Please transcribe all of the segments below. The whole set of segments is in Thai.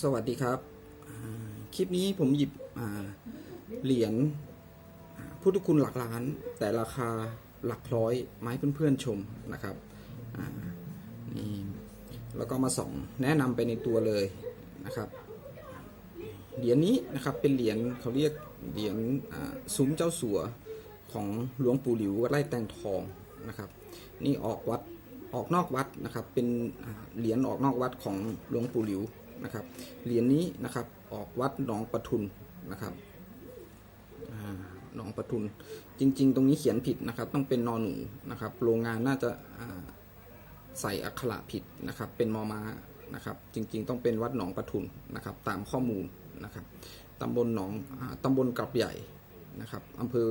สวัสดีครับ คลิปนี้ผมหยิบเหรียญพุทธคุณหลักล้าน แต่ราคาหลักร้อยไมาให้เพื่อนๆชมนะครับนี่แล้วก็มาส่องแนะนำไปในตัวเลยนะครับเหรียญนี้นะครับเป็นเหรียญเขาเรียกเหรียญซุ้มเจ้าสัวของหลวงปู่หลิววัดไร่แตงทองนะครับ นี่ออกวัดออกนอกวัดนะครับ เป็นเหรียญออกนอกวัดของหลวงปู่หลิว นะครับเหรียญนี้นะครับออกวัดหนองปทุนนะครับหนองปทุนจริง ๆ ตรงนี้เขียนผิดนะครับ ต้องเป็นนอหนูนะครับ โรงงานน่าจะใส่อักขระผิดนะครับ เป็นมอมานะครับ จริง ๆ ต้องเป็นวัดหนองปทุนนะครับ ตามข้อมูลนะครับตำบลหนองอตำบลกับใหญ่นะครับอำเภอ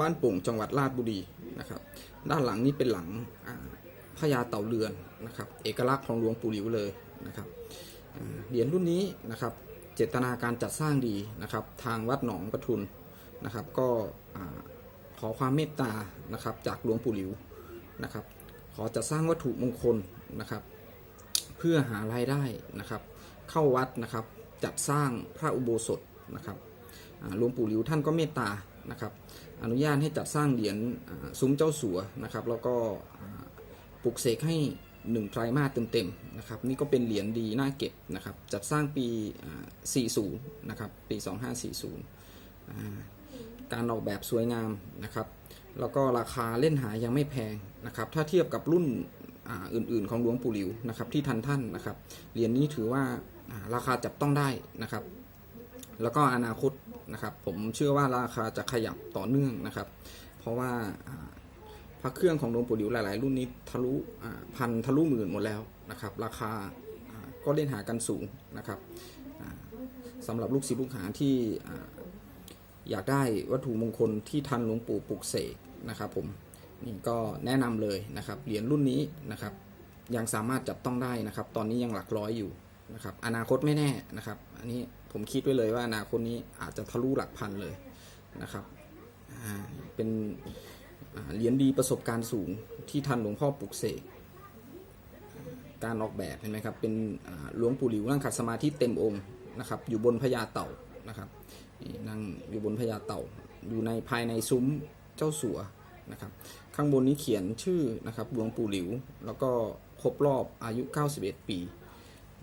บ้านโป่งจังหวัดราชบุรีนะครับ ด้านหลังนี้เป็นหลังพญาเต่าเรือนนะครับ เอกลักษณ์ของหลวงปู่หลิวเลย นะครับเหรียญรุ่นนี้นะครับเจตนาการจัดสร้างดีนะครับ ทางวัดหนองปทุนนะครับ ก็ขอความเมตตานะครับ จากหลวงปู่หลิวนะครับ ขอจัดสร้างวัตถุมงคลนะครับ เพื่อหารายได้นะครับ เข้าวัดนะครับจัดสร้างพระอุโบสถนะครับหลวงปู่หลิวท่านก็เมตตานะครับ อนุญาตให้จัดสร้างเหรียญซุ้มเจ้าสัวนะครับ แล้วก็ปลุกเสกให้ หนึ่งไตรมาสเต็มๆนะครับนี่ก็เป็นเหรียญดีน่าเก็บนะครับจัดสร้างปี 40 นะครับ ปี 2540 การออกแบบสวยงามนะครับ แล้วก็ราคาเล่นหายังไม่แพงนะครับ ถ้าเทียบกับรุ่นอื่นๆ ของหลวงปู่หลิวนะครับที่ทันท่านนะครับ เหรียญนี้ถือว่าราคาจับต้องได้นะครับ แล้วก็อนาคตนะครับ ผมเชื่อว่าราคาจะขยับต่อเนื่องนะครับ เพราะว่า พระเครื่องของหลวงปู่หลิวหลาย ๆ รุ่นนี้ทะลุพันทะลุหมื่นหมดแล้วนะครับ ราคาก็เล่นหากันสูงนะครับอ่าสำหรับลูกศิษย์ลูกหาที่อ่อยากได้วัตถุมงคลที่ทันหลวงปู่ปลุกเสกนะครับผมนี่ก็แนะนำเลยนะครับเหรียญรุ่นนี้นะครับ ยังสามารถจับต้องได้นะครับ ตอนนี้ยังหลักร้อยอยู่นะครับ อนาคตไม่แน่นะครับ อันนี้ผมคิดไว้เลยว่าอนาคตนี้อาจจะทะลุหลักพันเลยนะครับเป็น เหรียญดีประสบการณ์สูงที่ทันหลวงพ่อปลุกเสกการออกแบบเห็นไหมครับเป็นหลวงปู่หลิวนั่งขัดสมาธิเต็มองค์นะครับอยู่บนพญาเต่านะครับนั่งอยู่บนพญาเต่า อยู่ในภายในซุ้มเจ้าสัวนะครับข้างบนนี้เขียนชื่อนะครับหลวงปู่หลิว แล้วก็ครบรอบอายุ 91 ปี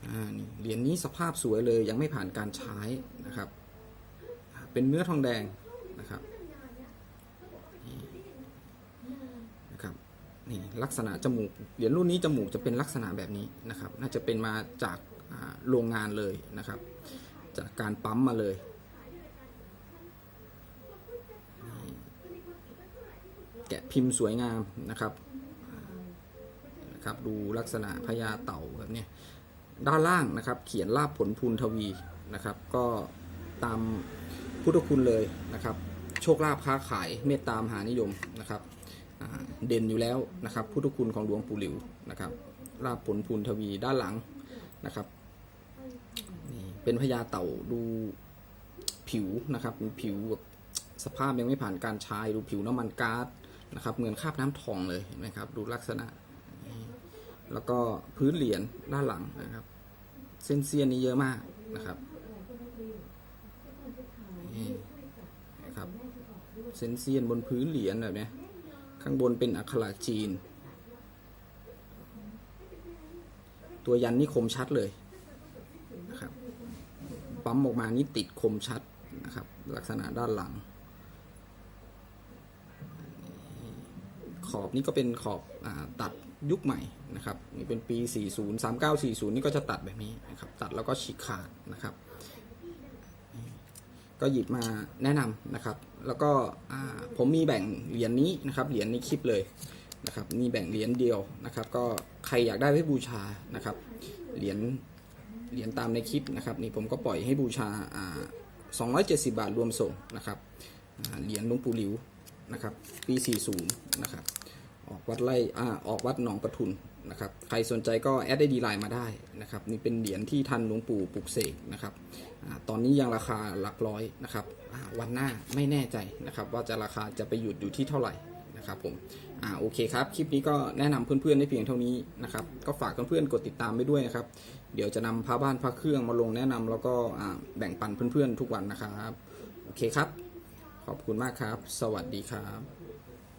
อ่านี่เหรียญนี้สภาพสวยเลยยังไม่ผ่านการใช้นะครับเป็นเนื้อทองแดงนะครับนี่นะครับ นี่ลักษณะจมูกเหรียญรุ่นนี้จมูกจะเป็นลักษณะแบบนี้นะครับ น่าจะเป็นมาจากโรงงานเลยนะครับ จากการปั๊มมาเลยแกะพิมพ์สวยงามนะครับนะครับ ดูลักษณะพญาเต่าแบบเนี้ยด้านล่างนะครับ เขียนลาบผลพูนทวีนะครับ ก็ตามพุทธคุณเลยนะครับ โชคลาภค้าขายเมตตามหานิยมนะครับ เด่นอยู่แล้วนะครับพุทธคุณของหลวงปู่หลิวนะครับลาบผลพูนทวีด้านหลังนะครับนี่เป็นพญาเต่าดูผิวนะครับผิวแบบสภาพยังไม่ผ่านการใช้ดูผิวน้ำมันก๊าซนะครับเหมือนคาบน้ำทองเลยนไหมครับดูลักษณะนี่แล้วก็พื้นเหรียญด้านหลังนะครับ เส้นเซียนนี้เยอะมากนะครับนี่นะครับเส้นเซียนบนพื้นเหรียญแบบนี้ ข้างบนเป็นอักขระจีน ตัวยันนี่คมชัดเลยนะครับปั๊มออกมานี่ติดคมชัดนะครับ ลักษณะด้านหลัง ขอบนี่ก็เป็นขอบอตัดยุคใหม่นะครับนี่เป็นปี 40 3940 นี่ก็จะตัดแบบนี้นะครับ ตัดแล้วก็ฉีกขาดนะครับ ก็หยิบมาแนะนำนะครับ แล้วก็ผมมีแบ่งเหรียญนี้นะครับเหรียญในคลิปเลยนะครับมีแบ่งเหรียญเดียวนะครับ ก็ใครอยากได้ไว้บูชานะครับเหรียญเหรียญตามในคลิปนะครับนี่ผมก็ปล่อยให้บูชาอ่า270 บาทรวมส่งนะครับเหรียญหลวงปู่หลิวนะครับปี 40 นะครับ วัดไร่อ่าออกวัดหนองปทุนนะครับใครสนใจก็แอดได้ดีไลน์มาได้นะครับนี่เป็นเหรียญที่ทันหลวงปู่ปลุกเสกนะครับอตอนนี้ยังราคาหลักร้อยนะครับวันหน้าไม่แน่ใจนะครับว่าจะราคาจะไปหยุดอยู่ที่เท่าไหร่นะครับผมอ่าโอเคครับ คลิปนี้ก็แนะนำเพื่อนๆได้เพียงเท่านี้นะครับก็ฝากเพื่อนๆกดติดตามไปด้วยนะครับ เดี๋ยวจะนำพระบ้านพระเครื่องมาลงแนะนำแล้วก็แบ่งปันเพื่อนๆทุกวันนะครับ โอเคครับ ขอบคุณมากครับ สวัสดีครับ